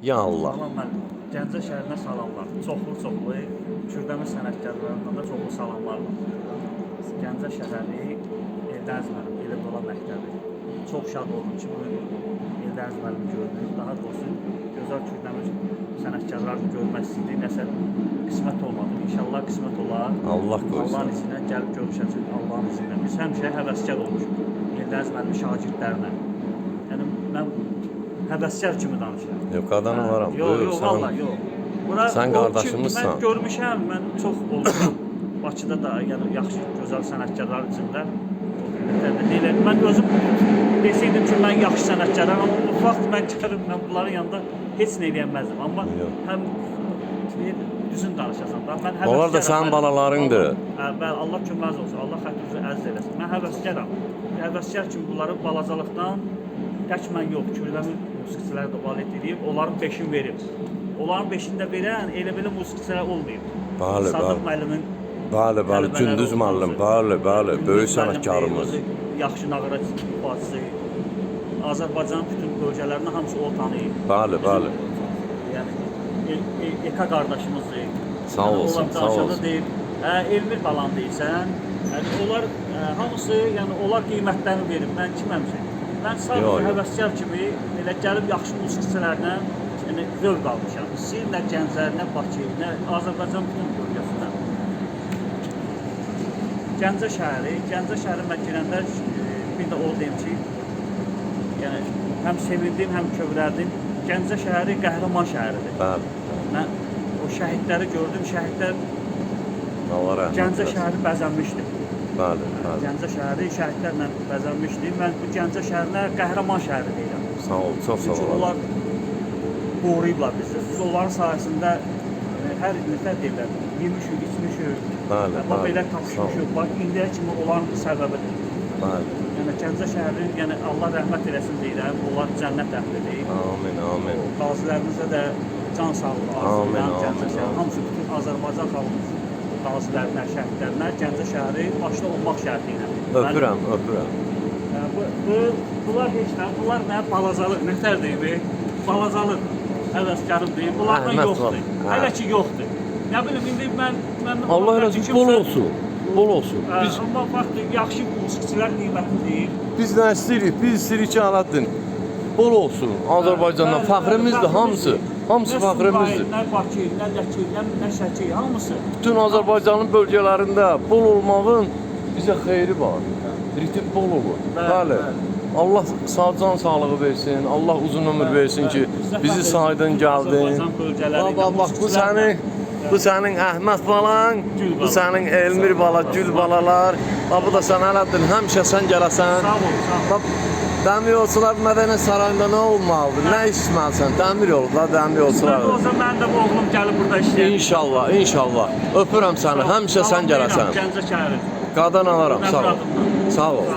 Ya Allah. Salam müəllim. Gəncə şəhərinə salamlar. Çoxlu çoxlu Kürdəmir sənətkarlarından da çoxlu salamlar var. Gəncə şəhəri Eldəniz müəllim, Elə Dola məktəbi. Çox şad oldum ki, bugün Eldəniz müəllimi gördüm. Daha doğrusu gözəl Kürdəmir sənətkarlarını görmək istəyirdik. Nəsə qismət olmadı. İnşallah qismət olar. Allah qoysun. Allahın ilə gəlib görüşəcək. Allahın ilə. Biz həmişə həvəskar olmuşuq. Eldəniz müəllimi şagirdlərinə. Yəni mən həvəskar kimi danışıram. Yok qadan olaram. Yox, yox, vallahi yox. Bura Sən qardaşımızsan. Mən görmüşəm, mən çox olmuşam. Bakıda da, yəni yaxşı, gözəl sənətkarlar içində. Deyirlər, mən özüm desəydim ki, mən yaxşı sənətkaram, amma bu vaxt mən gəlib, mən bunların yanında heç nə edəməzdim. Amma Yox. həm düzün danışasan da. Mən Onlar da həvəskaram, sənin balalarındır. Bəli, Allah köməz olsun. Allah xətrinizi əziz eləsin. Mən həvəskaram. Həvəskar kimi bunları balacalıqdan tək mən yox, Kürdəmin musiqiçilər də valet edib, onların beşini verib. Onların beşini də verən elə belə musiqiçilər olmayıb. Bəli, Sadıq bəli. müəllimin Bəli, bəli. tələbələri Gündüz olsun. müəllim. Bəli, bəli. Gündüz Böyük müəllim sənətkarımız. özü Yaxşı nağara ifaçısı. Azərbaycanın bütün bölgələrini hamısı o tanıyır. Bəli, bəli. Yəni E- E- Eka qardaşımızdır. Sağ Yəni, olsun, onlar sağ danışanda olsun. Deyir, hə, Elmir balan deyirsən. Yəni onlar ə, hamısı, yəni onlar qiymətlərini verir. Mən kiməm ki? Mən sadəcə həvəskar kimi elə gəlib yaxşı musiqiçilərlə yəni zövq almışam. Sil nə Gəncə, nə Bakı, nə Azərbaycan bütün bölgəsindən. Gəncə şəhəri, Gəncə şəhəri mən girəndə e, bir də o deyim ki, yəni həm sevindim, həm kövrəldim. Gəncə şəhəri qəhrəman şəhəridir. Bəli. Mən o şəhidləri gördüm. Şəhidlər Allah rəhmət Gəncə eləsin. şəhəri bəzənmişdi. Bəli, bəli. Gəncə şəhəri şəhidlərlə bəzənmişdi. Mən bu Gəncə şəhərinə qəhrəman şəhəri deyirəm. Sağ ol, çox sağ Çünki ol. onlar qoruyublar bizi. Biz onların sayəsində e, hər nifər deyirlər, yemişik, içmişik. Bəli, bəli. belə tapışmışıq. Bax indiyə kimi onların səbəbidir. Bəli. Yəni Gəncə şəhəri, yəni Allah rəhmət eləsin deyirəm. Onlar cənnət əhlidir. Amin, amin. Qazilərimizə də can sağlığı arzulayıram Gəncə şəhəri. Hamısı bütün Azərbaycan xalqı qazilərinə, şəhidlərinə Gəncə şəhəri başda olmaq şərti ilə. Öpürəm, öpürəm. Bu, bu, bunlar heç nə, bunlar nə balacalıq, nətər deyim, balacalıq həvəskarım deyim. Bunlardan Əhməd yoxdur. Hə. Hələ ki yoxdur. Nə bilim indi mən mən Allah eləsin, bol olsun. Bol olsun. Hə, Biz amma vaxt yaxşı musiqiçilər qiymətini deyir. biz nə istəyirik? Biz istəyirik ki, Aləddin bol olsun. Azərbaycandan fəxrimizdir hamısı. Hamısı Nə. Sumqayıt, Nə Bakı, nə Ləki, nə, nə Şəki, hamısı. Bütün Azərbaycanın bölgələrində bol olmağın bizə xeyri var. Ritim bol olur. Bəli. Allah sağ can sağlığı versin. Allah uzun ömür versin ki, bizi bütün gəldin. Bax, bax, bax, bu sənin bu sənin Əhməd balan, bu sənin Elmir bala, Gül balalar. Bax bu da sən Aləddin həmişə sən gələsən. Sağ ol, sağ ol. Dəmir yolçular mədəniyyət sarayında nə olmalıdır? Nə içməlisən? Dəmir yolu da dəmir yolçular. olsa mən də oğlum gəlib burada işləyər. İnşallah, inşallah. Öpürəm səni. Həmişə sən gələsən. Gəncə şəhəri. Qadan alaram. Sağ ol. Sağ ol.